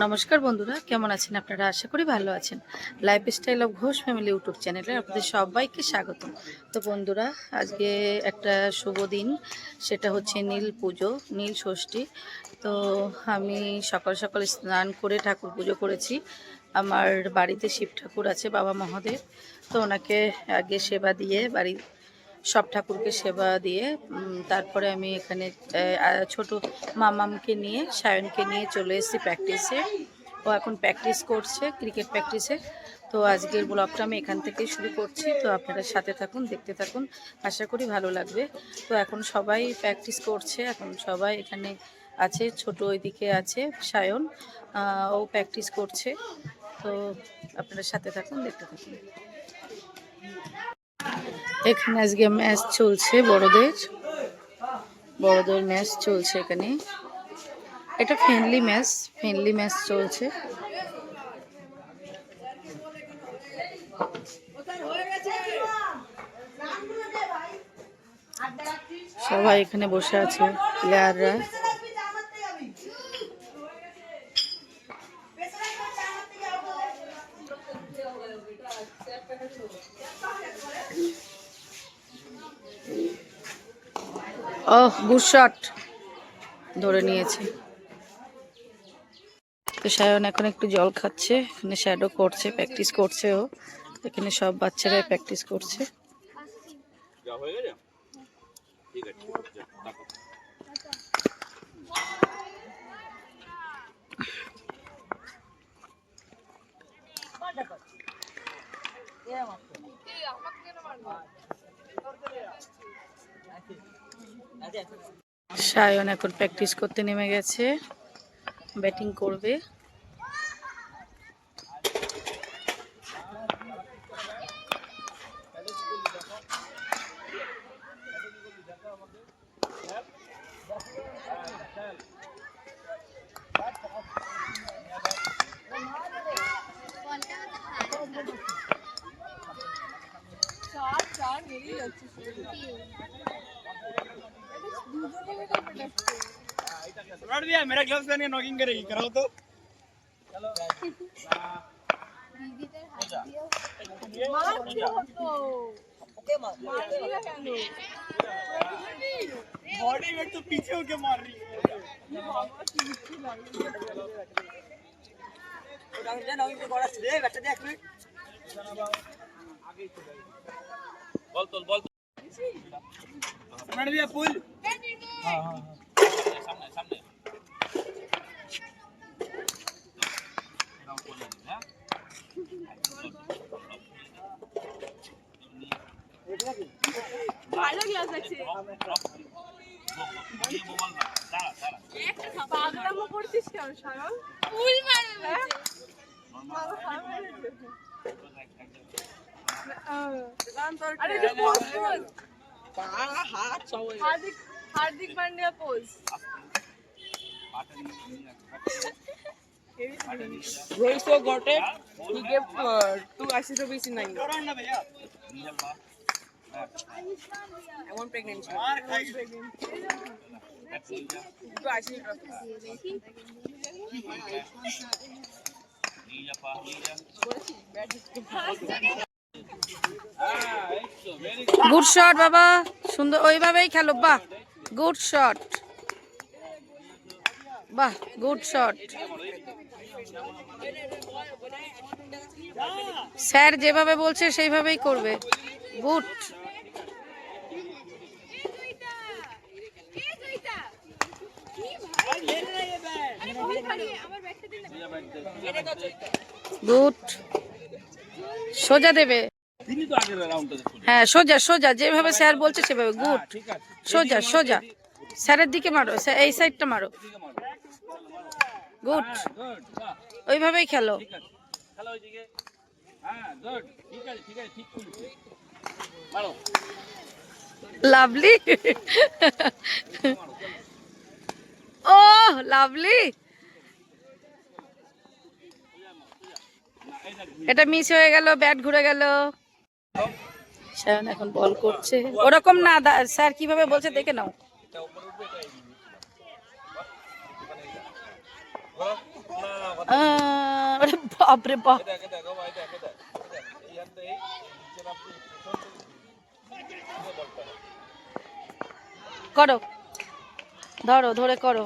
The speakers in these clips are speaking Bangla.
নমস্কার বন্ধুরা, কেমন আছেন আপনারা? আশা করি ভালো আছেন। Lifestyle of Ghosh family YouTube চ্যানেলে আপনাদের সবাইকে স্বাগত তো বন্ধুরা, আজকে একটা শুভ দিন, সেটা হচ্ছে নীল পুজো, নীল ষষ্ঠী। তো আমি সকাল সকাল স্নান করে ঠাকুর পুজো করেছি। আমার বাড়িতে শিব ঠাকুর আছে, বাবা মহাদেব। তো ওনাকে আগে সেবা দিয়ে বাড়ির সব ঠাকুরকে সেবা দিয়ে তারপরে আমি এখানে ছোট মামামকে নিয়ে, সায়নকে নিয়ে চলে এসেছি প্র্যাকটিসে ও এখন প্র্যাকটিস করছে ক্রিকেট প্র্যাকটিসে তো আজকের ব্লগটা আমি এখান থেকেই শুরু করছি। তো আপনারা সাথে থাকুন, দেখতে থাকুন, আশা করি ভালো লাগবে। তো এখন সবাই প্র্যাকটিস করছে, এখন সবাই এখানে আছে, ছোট ওইদিকে আছে সায়ন ও প্র্যাকটিস করছে। তো আপনারা সাথে থাকুন, দেখতে থাকুন। এখানে আজকে ম্যাচ চলছে বড়দের। বড়দের ম্যাচ চলছে এখানে। এটা ফ্রেন্ডলি ম্যাচ ফ্রেন্ডলি ম্যাচ চলছে। সবাই এখানে বসে আছে, প্লেয়াররা। ওহ, গুড ধরে নিয়েছে। তো সায়ন এখন একটু জল খাচ্ছে, এখানে শ্যাডো করছে প্র্যাকটিস করছে ও। এখানে সব বাচ্চারাই প্র্যাকটিস করছে। যা সায়ন এখন প্র্যাকটিস করতে নেমে গেছে ব্যাটিং করবে। उलट दिया मेरा ग्लव्स पहन के नॉकिंग करेगी कराओ तो बॉडी वेट तो पीछे होके मार रही है বল তোল বল উলট दिया पुल हाँ हाँ सामने सामने ভালো গ্লাস আছে পাগলামো করছিস কেন সারল ফুল মারবে अरे जो पोज पोज हाथ सवय Hardik Hardik Pandya pose Roy so got it. He gave uh, two ashes rupees in nine. I want pregnant. I want pregnant. Two ashes rupees. Nilappa, Nilappa. Good shot, বাবা। সুন্দর, ওইভাবেই খেলো, বাহ। Good shot. বাহ, গুড শট। স্যার যেভাবে বলছে, সেইভাবেই করবে। গুড। গুড। সোজা দেবে। হ্যাঁ সোজা সোজা যেভাবে স্যার বলছে সেভাবে গুড। সোজা সোজা। স্যারের দিকে মারো এই সাইডটা মারো। গুড। গুড ওইভাবেই খেলো। হ্যাঁ লাভলি? ও লাভলি? এটা মিস হয়ে গেল ব্যাট ঘুরে গেল। এখন বল করছে। ওরকম না স্যার কীভাবে বলছে দেখে নাও। বাপরে বাপ। করো। ধরো, ধরে করো।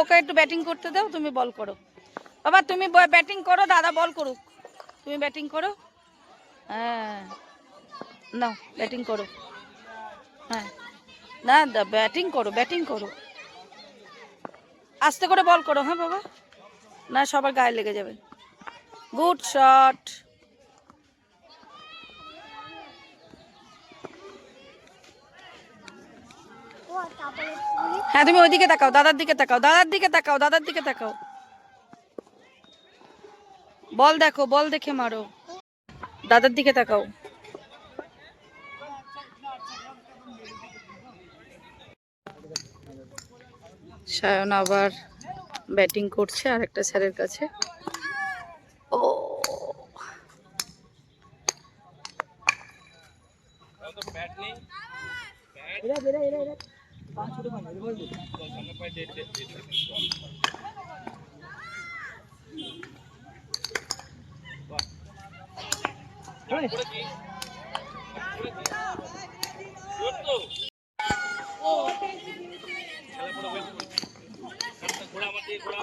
ওকে একটু ব্যাটিং করতে দাও, তুমি বল করো। বাবা, তুমি ব্যাটিং করো, দাদা বল করুক। তুমি ব্যাটিং করো? হ্যাঁ। নাও, ব্যাটিং করো। হ্যাঁ। না ব্যাটিং করো ব্যাটিং করো। আস্তে করে বল করো হ্যাঁ বাবা? না, সবার গায়ে লেগে যাবে। Good shot. হ্যাঁ তুমি ওইদিকে তাকাও, দাদার দিকে তাকাও, দাদার দিকে তাকাও, দাদার দিকে তাকাও। বল দেখো, বল দেখে মারো। দাদার দিকে তাকাও। সায়ন আবার ব্যাটিং করছে আর একটা স্যারের কাছে। ও। এরা এরা এরা পাঁচ ছোট পাঁচ বল দে সামনে পায় ডেট ডেট ঘোড়া আমার দিয়ে ঘোড়া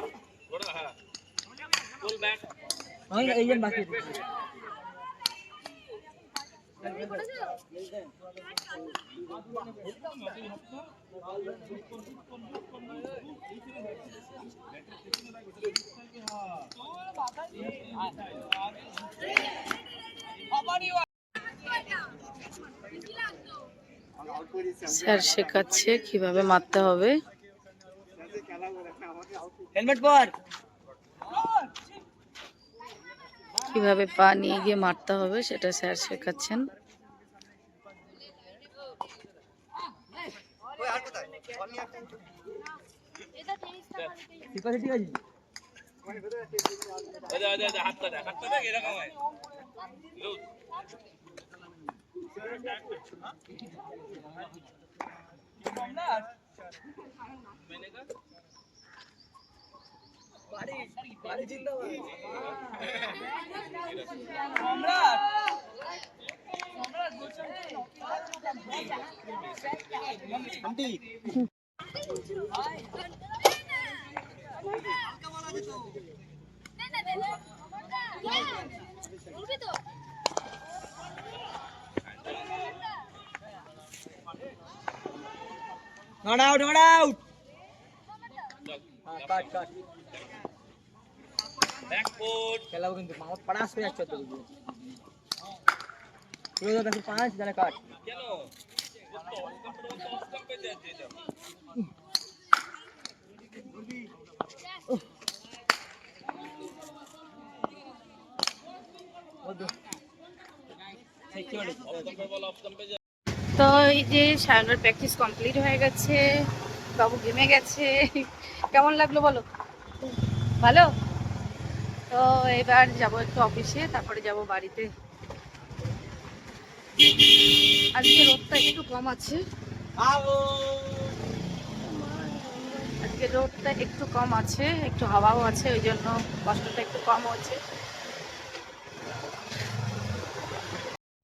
ঘোড়া হ্যাঁ ফুল ব্যাট স্যার শেখাচ্ছে কীভাবে মারতে হবে। হেলমেট পর। কীভাবে পা নিয়ে গিয়ে মারতে হবে সেটা স্যার শেখাচ্ছেন। আচ্ছা হাতটা দেখ হাতটা দেখ এরকম হয় loose not out not out হ্যাঁ কাট ব্যাক কিন্তু মামা পাড়াস হয়ে যাচ্ছে তো তুই তো দেখো পাঁচ জানে কাট। তো এই যে সায়নের প্র্যাকটিস কমপ্লিট হয়ে গেছে বাবু ঘেমে গেছে। কেমন লাগল বলো? ভালো? তো এবার যাব একটু অফিসে তারপরে যাব বাড়িতে। আজকে রোদটা একটু কম আছে। আজকে রোদটা একটু কম আছে একটু হাওয়াও আছে ওই জন্য কষ্টটা একটু কম হচ্ছে।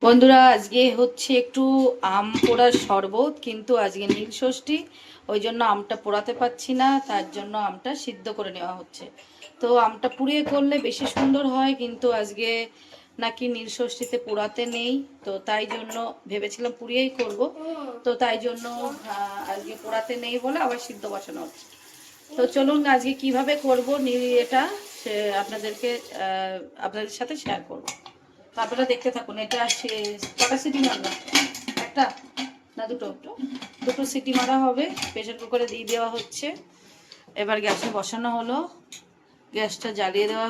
বন্ধুরা আজকে হচ্ছে একটু আম পোড়ার শরবত কিন্তু আজকে নীল ষষ্ঠী ওই জন্য আমটা পোড়াতে পারছি না তার জন্য আমটা সিদ্ধ করে নেওয়া হচ্ছে। তো আমটা পুড়িয়ে করলে বেশি সুন্দর হয়, কিন্তু আজকে নাকি নীল ষষ্ঠীতে পোড়াতে নেই, তো তাই জন্য ভেবেছিলাম পুড়িয়েই করব। তো তাই জন্য আজকে পোড়াতে নেই বলে আবার সিদ্ধ বসানো হচ্ছে। তো চলুন আজকে কীভাবে করব এটা সে আপনাদেরকে আপনাদের সাথে শেয়ার করব। তো আপনারা দেখতে থাকুন, এটা সে কটা সিটি মারবা একটা? না, দুটো। দুটো সিটি মারা হবে প্রেশার কুকারে দিয়ে দেওয়া হচ্ছে। এবার গ্যাসে বসানো হলো। গ্যাসটা জ্বালিয়ে দেওয়া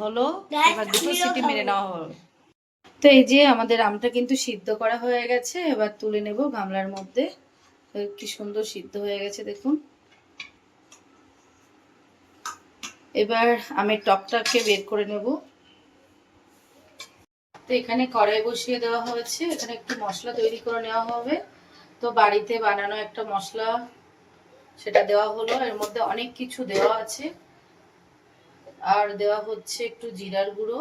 হলো এবার দুটো সিটি মেরে নেওয়া হবে তো এই যে আমাদের আমটা কিন্তু সিদ্ধ করা হয়ে গেছে এবার তুলে নেব গামলার মধ্যে। তো কি সুন্দর সিদ্ধ হয়ে গেছে দেখুন। এবার আমি টকটাকে বের করে নেব। তো এখানে কড়াই বসিয়ে দেওয়া হয়েছে এখানে একটু মশলা তৈরি করে নেওয়া হবে। তো বাড়িতে বানানো একটা মশলা সেটা দেওয়া হলো। এর মধ্যে অনেক কিছু দেওয়া আছে। আর দেওয়া হচ্ছে একটু জিরার গুঁড়ো।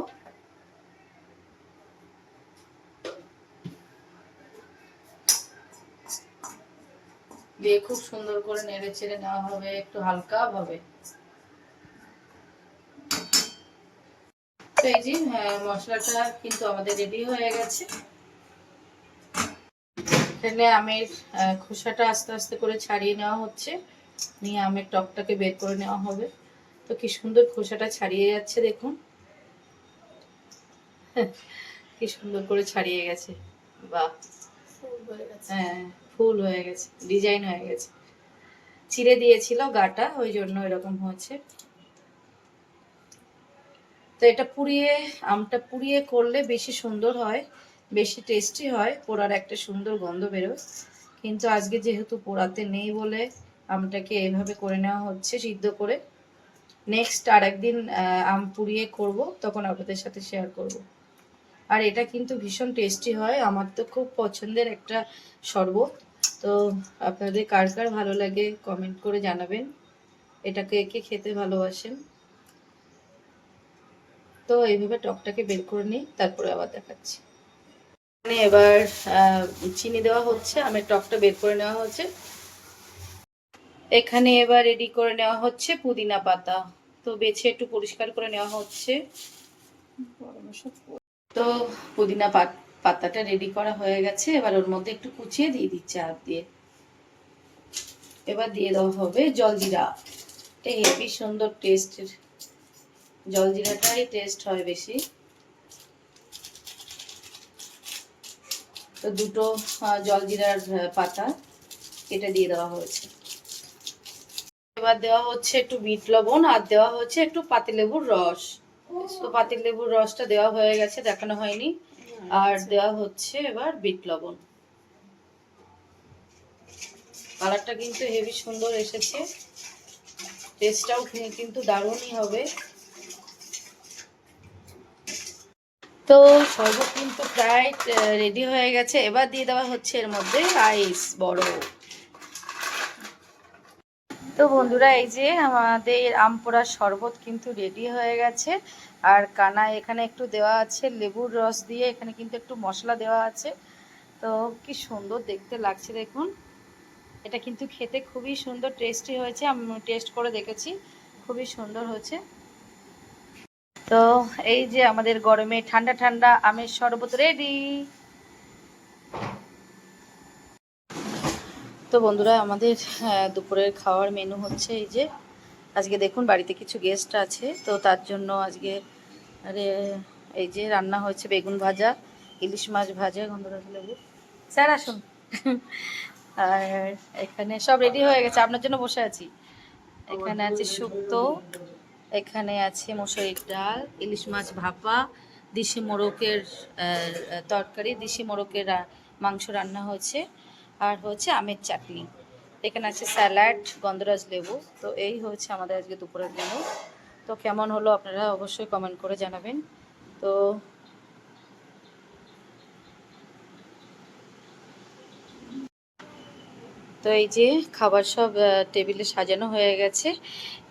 দিয়ে খুব সুন্দর করে নেড়ে চেড়ে নেওয়া হবে একটু হালকা ভাবে। এই হ্যাঁ, মশলাটা কিন্তু আমাদের রেডি হয়ে গেছে। এখানে আমের খোসাটা আস্তে আস্তে করে ছাড়িয়ে নেওয়া হচ্ছে। নিয়ে আমের টকটাকে বের করে নেওয়া হবে। তো কি সুন্দর খোসাটা ছাড়িয়ে যাচ্ছে দেখুন। কি সুন্দর করে ছাড়িয়ে গেছে। বাহ। হ্যাঁ ফুল হয়ে গেছে ডিজাইন হয়ে গেছে। চিড়ে দিয়েছিল গাটা ওই জন্য এরকম হয়েছে। তো এটা পুড়িয়ে আমটা পুড়িয়ে করলে বেশি সুন্দর হয় বেশি টেস্টি হয় পোড়ার একটা সুন্দর গন্ধ বেরোয়। কিন্তু আজকে যেহেতু পোড়াতে নেই বলে আমটাকে এইভাবে করে নেওয়া হচ্ছে সিদ্ধ করে নেক্সট আর একদিন আম পুড়িয়ে করব, তখন আপনাদের সাথে শেয়ার করব। আর এটা কিন্তু ভীষণ টেস্টি হয়, আমার তো খুব পছন্দের একটা শরবত। তো আপনাদের কার কার ভালো লাগে কমেন্ট করে জানাবেন। এটাকে একে খেতে ভালোবাসেন? তো এইভাবে টকটাকে বের করে নিই, তারপরে আবার দেখাচ্ছি। এবার চিনি দেওয়া হচ্ছে, আমের টকটা বের করে নেওয়া হচ্ছে। এখানে এবার রেডি করে নেওয়া হচ্ছে পুদিনা পাতা। তো বেছে একটু পরিষ্কার করে নেওয়া হচ্ছে। তো পুদিনা পাতাটা রেডি করা হয়ে গেছে। এবার ওর মধ্যে একটু কুচিয়ে দিয়ে দিচ্ছে হাত দিয়ে। এবার দিয়ে দেওয়া হবে জলজিরা এটা হেভি সুন্দর টেস্টের জলজিরাটাই টেস্ট হয় বেশি। তো দুটো জলজিরার পাতা এটা দিয়ে দেওয়া হয়েছে। এবার দেওয়া হচ্ছে একটু বিট লবণ আর দেওয়া হচ্ছে একটু পাতিলেবুর রস। তো পাতিলেবুর রসটা দেওয়া হয়ে গেছে, দেখানো হয়নি। আর দেওয়া হচ্ছে এবার বিট লবণ। কালারটা কিন্তু হেভি সুন্দর এসেছে। টেস্টটাও কিন্তু দারুণই হবে। তো শরবত কিন্তু প্রায় রেডি হয়ে গেছে। এবার দিয়ে দেওয়া হচ্ছে এর মধ্যে আইস বড়। তো বন্ধুরা, এই যে আমাদের আম পোড়ার শরবত কিন্তু রেডি হয়ে গেছে। আর কানা এখানে একটু দেওয়া আছে, লেবুর রস দিয়ে এখানে কিন্তু একটু মশলা দেওয়া আছে। তো কি সুন্দর দেখতে লাগছে দেখুন। এটা কিন্তু খেতে খুবই সুন্দর টেস্টি হয়েছে। আমি টেস্ট করে দেখেছি, খুবই সুন্দর হয়েছে। তো এই যে আমাদের গরমে ঠান্ডা ঠান্ডা আমের শরবত রেডি তো বন্ধুরা, আমাদের দুপুরের খাওয়ার মেনু হচ্ছে এই যে, আজকে দেখুন বাড়িতে কিছু গেস্ট আছে, তো তার জন্য আজকে, আরে, এই যে রান্না হয়েছে বেগুন ভাজা, ইলিশ মাছ ভাজা গন্ধরাজ লেবু স্যার আসুন। আর এখানে সব রেডি হয়ে গেছে, আপনার জন্য বসে আছি। এখানে আছে শুক্তো, এখানে আছে মসুরির ডাল, ইলিশ মাছ ভাপা, দেশি মোরকের তরকারি, দেশি মোরকের মাংস রান্না হয়েছে। আর হচ্ছে আমের চাটনি। এখানে আছে স্যালাড, গন্ধরাজ লেবু। তো এই হচ্ছে আমাদের আজকে দুপুরের মেনু তো কেমন হলো আপনারা অবশ্যই কমেন্ট করে জানাবেন। তো তো এই যে খাবার সব টেবিলে সাজানো হয়ে গেছে।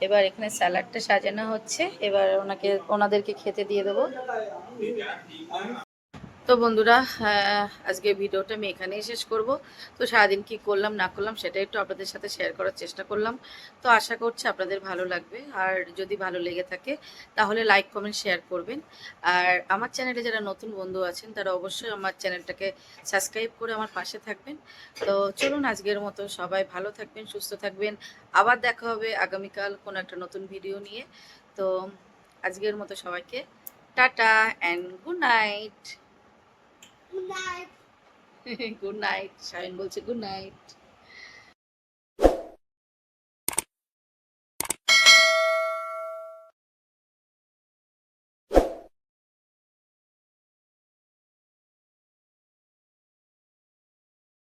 এবার এখানে স্যালাডটা সাজানো হচ্ছে। এবার ওনাকে, ওনাদেরকে খেতে দিয়ে দেবো। তো বন্ধুরা আজকে ভিডিওটা আমি এখানেই শেষ করব। তো সারাদিন কি করলাম, না করলাম সেটা একটু আপনাদের সাথে শেয়ার করার চেষ্টা করলাম। তো আশা করছি আপনাদের ভালো লাগবে। আর যদি ভালো লেগে থাকে, তাহলে লাইক কমেন্ট শেয়ার করবেন। আর আমার চ্যানেলে যারা নতুন বন্ধু আছেন, তারা অবশ্যই আমার চ্যানেলটাকে সাবস্ক্রাইব করে আমার পাশে থাকবেন। তো চলুন আজকের মতো সবাই ভালো থাকবেন, সুস্থ থাকবেন। আবার দেখা হবে আগামীকাল কোনো একটা নতুন ভিডিও নিয়ে। তো আজকের মতো সবাইকে tata and good night Good night good night Shahin বলছে গুড নাইট